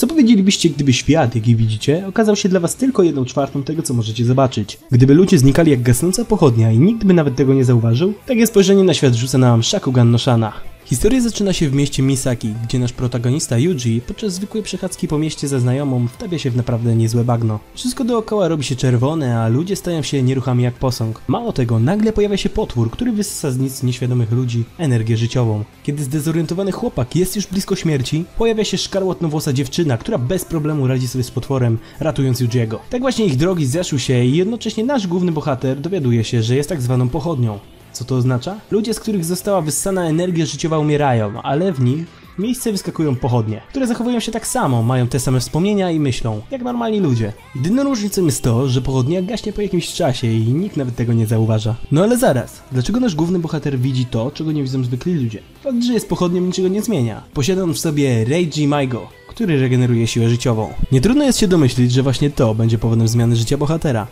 Co powiedzielibyście, gdyby świat, jaki widzicie, okazał się dla was tylko jedną czwartą tego, co możecie zobaczyć? Gdyby ludzie znikali jak gasnąca pochodnia i nikt by nawet tego nie zauważył? Takie spojrzenie na świat rzuca nam Shakugan no Shana. Historia zaczyna się w mieście Misaki, gdzie nasz protagonista Yuji podczas zwykłej przechadzki po mieście ze znajomą wtapia się w naprawdę niezłe bagno. Wszystko dookoła robi się czerwone, a ludzie stają się nieruchami jak posąg. Mało tego, nagle pojawia się potwór, który wysysa z nic nieświadomych ludzi energię życiową. Kiedy zdezorientowany chłopak jest już blisko śmierci, pojawia się szkarłatnowłosa dziewczyna, która bez problemu radzi sobie z potworem, ratując Yujiego. Tak właśnie ich drogi zeszły się i jednocześnie nasz główny bohater dowiaduje się, że jest tak zwaną pochodnią. Co to oznacza? Ludzie, z których została wyssana energia życiowa umierają, ale w nich miejsce wyskakują pochodnie, które zachowują się tak samo, mają te same wspomnienia i myślą, jak normalni ludzie. Jedyną różnicą jest to, że pochodnia gaśnie po jakimś czasie i nikt nawet tego nie zauważa. No ale zaraz, dlaczego nasz główny bohater widzi to, czego nie widzą zwykli ludzie? Fakt, że jest pochodnią niczego nie zmienia. Posiada on w sobie Reiji Maigo, który regeneruje siłę życiową. Nie trudno jest się domyślić, że właśnie to będzie powodem zmiany życia bohatera.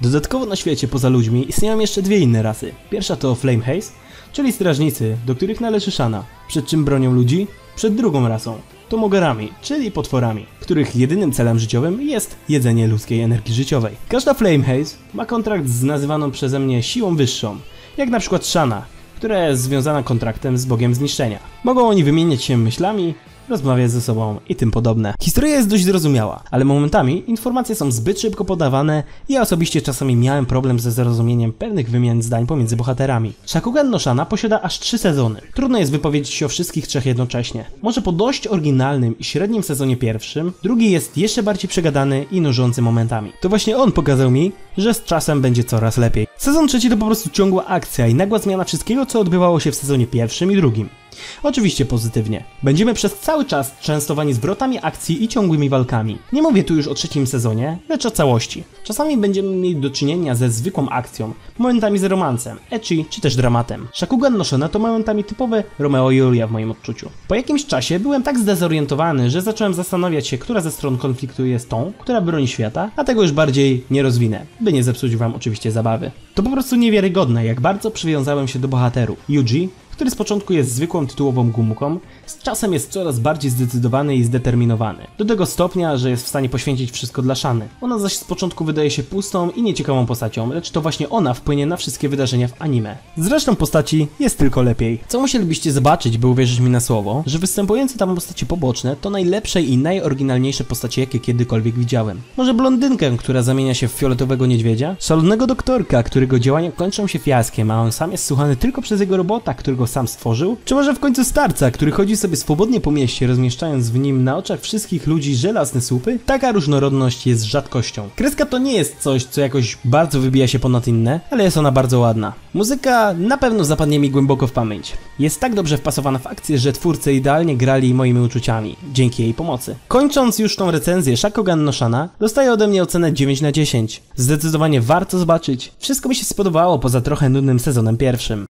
Dodatkowo na świecie poza ludźmi istnieją jeszcze dwie inne rasy. Pierwsza to Flame Haze, czyli strażnicy, do których należy Shana. Przed czym bronią ludzi? Przed drugą rasą. To Mogarami, czyli potworami, których jedynym celem życiowym jest jedzenie ludzkiej energii życiowej. Każda Flame Haze ma kontrakt z nazywaną przeze mnie siłą wyższą, jak na przykład Shana, która jest związana kontraktem z Bogiem Zniszczenia. Mogą oni wymieniać się myślami, rozmawiać ze sobą i tym podobne. Historia jest dość zrozumiała, ale momentami informacje są zbyt szybko podawane i ja osobiście czasami miałem problem ze zrozumieniem pewnych wymian zdań pomiędzy bohaterami. Shakugan no Shana posiada aż trzy sezony. Trudno jest wypowiedzieć się o wszystkich trzech jednocześnie. Może po dość oryginalnym i średnim sezonie pierwszym, drugi jest jeszcze bardziej przegadany i nużący momentami. To właśnie on pokazał mi, że z czasem będzie coraz lepiej. Sezon trzeci to po prostu ciągła akcja i nagła zmiana wszystkiego, co odbywało się w sezonie pierwszym i drugim. Oczywiście pozytywnie. Będziemy przez cały czas częstowani zwrotami akcji i ciągłymi walkami. Nie mówię tu już o trzecim sezonie, lecz o całości. Czasami będziemy mieli do czynienia ze zwykłą akcją, momentami z romancem, ecchi czy też dramatem. Shakugan Noshona to momentami typowe Romeo i Julia w moim odczuciu. Po jakimś czasie byłem tak zdezorientowany, że zacząłem zastanawiać się, która ze stron konfliktu jest tą, która broni świata, a tego już bardziej nie rozwinę, by nie zepsuć wam oczywiście zabawy. To po prostu niewiarygodne, jak bardzo przywiązałem się do bohaterów. Yuji, który z początku jest zwykłą tytułową gumką, z czasem jest coraz bardziej zdecydowany i zdeterminowany. Do tego stopnia, że jest w stanie poświęcić wszystko dla Shany. Ona zaś z początku wydaje się pustą i nieciekawą postacią, lecz to właśnie ona wpłynie na wszystkie wydarzenia w anime. Zresztą postaci jest tylko lepiej. Co musielibyście zobaczyć, by uwierzyć mi na słowo, że występujące tam postacie poboczne to najlepsze i najoryginalniejsze postacie, jakie kiedykolwiek widziałem. Może blondynkę, która zamienia się w fioletowego niedźwiedzia? Szalonego doktorka, którego działania kończą się fiaskiem, a on sam jest słuchany tylko przez jego robota, którego sam stworzył? Czy może w końcu starca, który chodzi sobie swobodnie po mieście, rozmieszczając w nim na oczach wszystkich ludzi żelazne słupy? Taka różnorodność jest rzadkością. Kreska to nie jest coś, co jakoś bardzo wybija się ponad inne, ale jest ona bardzo ładna. Muzyka na pewno zapadnie mi głęboko w pamięć. Jest tak dobrze wpasowana w akcję, że twórcy idealnie grali moimi uczuciami, dzięki jej pomocy. Kończąc już tą recenzję Shakogan no Shana, dostaje ode mnie ocenę 9 na 10. Zdecydowanie warto zobaczyć. Wszystko mi się spodobało poza trochę nudnym sezonem pierwszym.